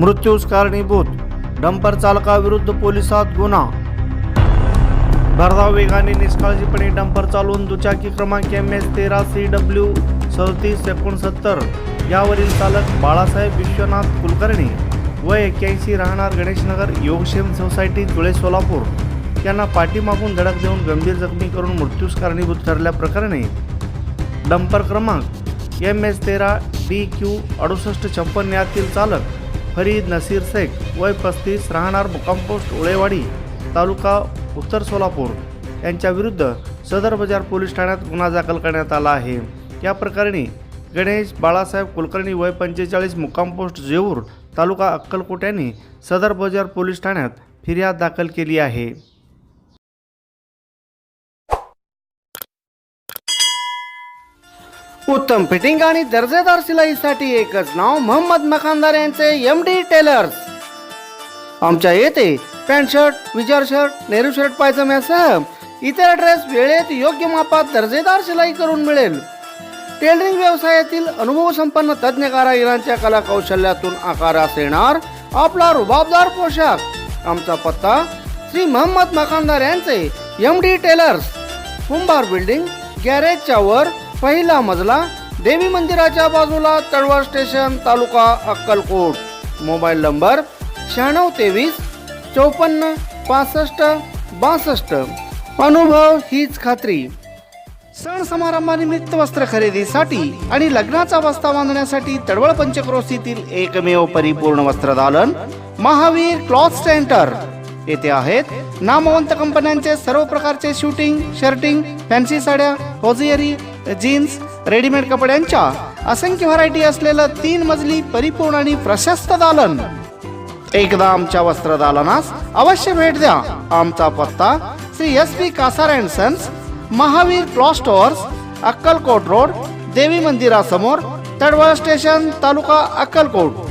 मृत्यूस कारणीभूत डंपर चालकाविरुद्ध पोलिसात गुन्हा. भरधाव वेगाने निष्काळजीपणे डंपर चालवून दुचाकी क्रमांक एम एस तेरा सी डब्ल्यू सदतीस एकोणसत्तर यावरील चालक बाळासाहेब विश्वनाथ कुलकर्णी वय एक्क्याऐंशी राहणार गणेशनगर योगक्षेम सोसायटी धुळे सोलापूर. यांना पाठीमागून धडक देऊन गंभीर जखमी करून मृत्यूस कारणीभूत ठरल्याप्रकरणी डंपर क्रमांक एम एस तेरा डी क्यू अडुसष्ट छप्पन्न यातील चालक फरीद नसीर शेख वय पस्तीस राहणार मुक्कामपोस्ट उळेवाडी तालुका उत्तर सोलापूर. यांच्या विरुद्ध सदर बाजार पोलीस ठाण्यात गुन्हा दाखल करण्यात आला आहे. या प्रकरणी गणेश बाळासाहेब कुलकर्णी वय पंचेचाळीस मुक्कामपोस्ट जेऊर तालुका अक्कलकोट यांनी सदर बाजार पोलीस ठाण्यात फिर्याद दाखल केली आहे. उत्तम फिटिंग आणि दर्जेदार शिलाईसाठी एकच नाव मोहम्मद मखानदार यांचे एम डी टेलर्स आमच्या येथे पॅन्ट शर्ट विचार शर्ट नेहरू शर्ट पायजम्यासह इतर ड्रेस वेळेत योग्य मापात दर्जेदार शिलाई करून मिळेल. टेलरिंग व्यवसायातील अनुभव संपन्न तज्ज्ञ कारागिरांच्या कला कौशल्यातून आकारास येणार आपला रुबाबदार पोशाख. आमचा पत्ता श्री मोहम्मद मखानदार यांचे M D tailors Kumbhar building गॅरेजच्या वर पहिला मजला देवी मंदिराच्या बाजूला Talwar station taluka Akkalkot. Mobile number शहाण्णव तेवीस चौपन्न पासष्ट बासष्ट. अनुभव हीच खात्री. सण समारंभानिमित्त वस्त्र खरेदीसाठी आणि लग्नाचा वस्ता बांधण्यासाठी तडवळ पंचक्रोशीतील एकमेव परिपूर्ण वस्त्रदालन महावीर क्लॉथ सेंटर. येथे आहेत नामवंत कंपन्यांचे सर्व प्रकारचे शूटिंग शर्टिंग फॅन्सी साड्या होजियरी जीन्स रेडीमेड कपड्यांच्या असंख्य व्हरायटी असलेलं तीन मजली परिपूर्ण आणि प्रशस्त दालन. एकदा आमच्या वस्त्रदालनास अवश्य भेट द्या. आमचा पत्ता Shri S P Kasar and sons Mahavir cloth stores Akkalkot road Devi मंदिरासमोर तडवळ स्टेशन तालुका अक्कलकोट.